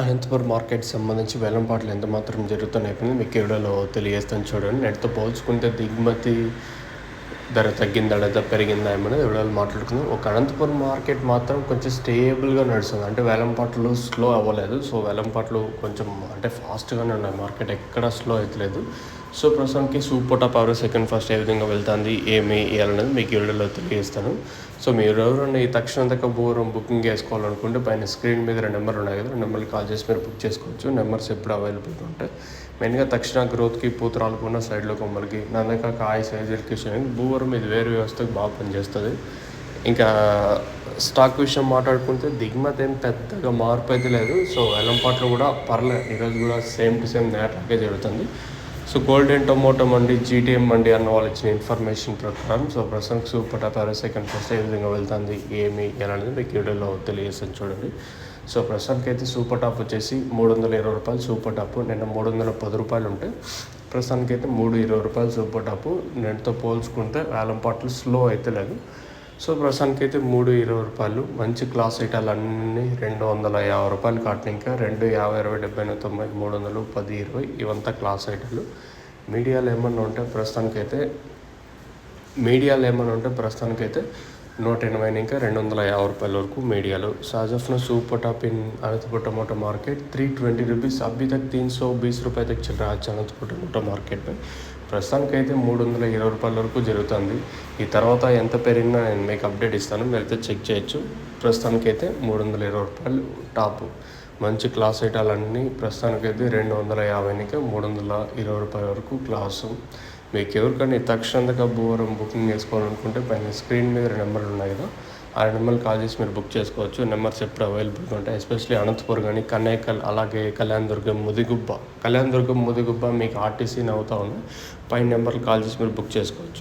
Anantapuram market సంబంధించి వేలంపాట్లు ఎంత మాత్రం జరుగుతున్నాయి మీకు వీడియోలో తెలియజేస్తాను చూడండి. నెట్తో పోల్చుకుంటే దిగుమతి ధర తగ్గిందా లేదా పెరిగిందా ఏమనేది వీడియోలో మాట్లాడుకుందాం. ఒక అనంతపురం మార్కెట్ మాత్రం కొంచెం స్టేబుల్గా నడుస్తుంది. అంటే వేలంపాట్లు స్లో అవ్వలేదు. సో వేలంపాట్లు కొంచెం అంటే ఫాస్ట్గానే ఉన్నాయి. మార్కెట్ ఎక్కడ స్లో అవుతలేదు సో ప్రస్తుతానికి super top our second first ఏ విధంగా వెళ్తుంది ఏమి ఇవ్వాలనేది మీకు వీడియోలో తెలియజేస్తాను. సో మీరు ఎవరైనా ఈ తక్షణ దగ్గర బోరం బుకింగ్ చేసుకోవాలనుకుంటే పైన స్క్రీన్ మీద రెండు నెంబర్ ఉన్నాయి కదా రెండు నెంబర్లు కాల్ చేసి మీరు బుక్ చేసుకోవచ్చు. నెంబర్స్ ఎప్పుడు అవైలబుల్గా ఉంటాయి. మెయిన్గా తక్షణ గ్రోత్కి పూతరాలకు ఉన్న సైడ్లో కొమ్మలకి నందక కాయ సైజులకి భూవరం ఇది వేరే వ్యవస్థకు బాగా పనిచేస్తుంది. ఇంకా స్టాక్ విషయం మాట్లాడుకుంటే దిగుమతి ఏం పెద్దగా మార్పు అయితే లేదు. సో వెల్లంపాట్లో కూడా పర్లేదు ఈరోజు కూడా సేమ్ టు సేమ్ నేట్లాగే జరుగుతుంది. So golden tomato mandi GTM mandi అన్న వాళ్ళు ఇచ్చిన ఇన్ఫర్మేషన్ ప్రకారం సో ప్రసంగ్ సూపర్ టాప్ సెకండ్ ఫస్ట్ ఏ విధంగా వెళ్తుంది ఏమి ఎలా అనేది మీకు వీడియోలో తెలియజేస్తాను చూడండి. సో ప్రస్తుతానికి అయితే సూపర్ టాప్ వచ్చేసి మూడు వందల ఇరవై రూపాయలు సూపర్ టాప్ నిన్న మూడు వందల పది రూపాయలు ఉంటే ప్రస్తుతానికి అయితే మూడు ఇరవై రూపాయలు సూపర్ టాప్ నిన్నతో పోల్చుకుంటే వేలం పాటలు స్లో అయితే లేదు సో ప్రస్తుతానికి అయితే మూడు ఇరవై రూపాయలు. మంచి క్లాస్ ఐటాలు అన్నీ రెండు వందల యాభై రూపాయలు కాటిన ఇంకా. రెండు యాభై ఇరవై డెబ్బై తొంభై మూడు వందలు పది ఇరవై ఇవంతా క్లాస్ ఐటాలు. మీడియాలు ఏమన్నా ఉంటే ప్రస్తుతానికి అయితే మీడియాలు ఏమన్నా ఉంటే ప్రస్తుతానికి అయితే నూట ఎనభై ఇంకా రెండు వందల యాభై రూపాయల వరకు మీడియాలు. साजफना super top in Anantapur market. Three twenty rupees rupees अभी तक तीन सौ बीस रुपये तक चल रहा అయితే మూడు వందల ఇరవై రూపాయల వరకు జరుగుతుంది. ఈ తర్వాత ఎంత పెరిగినా నేను మీకు అప్డేట్ ఇస్తాను. మీరైతే చెక్ చేయొచ్చు. ప్రస్తుతానికి అయితే మూడు వందల ఇరవై రూపాయలు టాప్. మంచి క్లాస్ ఐటాలన్నీ ప్రస్తుతానికైతే రెండు వందల యాభైకి మూడు వందల ఇరవై రూపాయల వరకు క్లాసు. మీకు ఎవరికైనా తక్షణంగా బూరం బుకింగ్ చేసుకోవాలనుకుంటే పైన స్క్రీన్ మీద నెంబర్లు ఉన్నాయి కదా. ఆ నెంబర్లు కాల్ చేసి మీరు బుక్ చేసుకోవచ్చు. నెంబర్స్ ఎప్పుడు అవైలబుల్గా ఉంటాయి. ఎస్పెషల్లీ అనంతపురం కానీ కన్నేకల్ అలాగే కళ్యాణ్ దుర్గం ముదిగుబ్బ. కళ్యాణ్ దుర్గం ముదిగుబ్బ మీకు ఆర్టీసీ అవుతా ఉన్నాయి పై నెంబర్లు కాల్ చేసి మీరు బుక్ చేసుకోవచ్చు.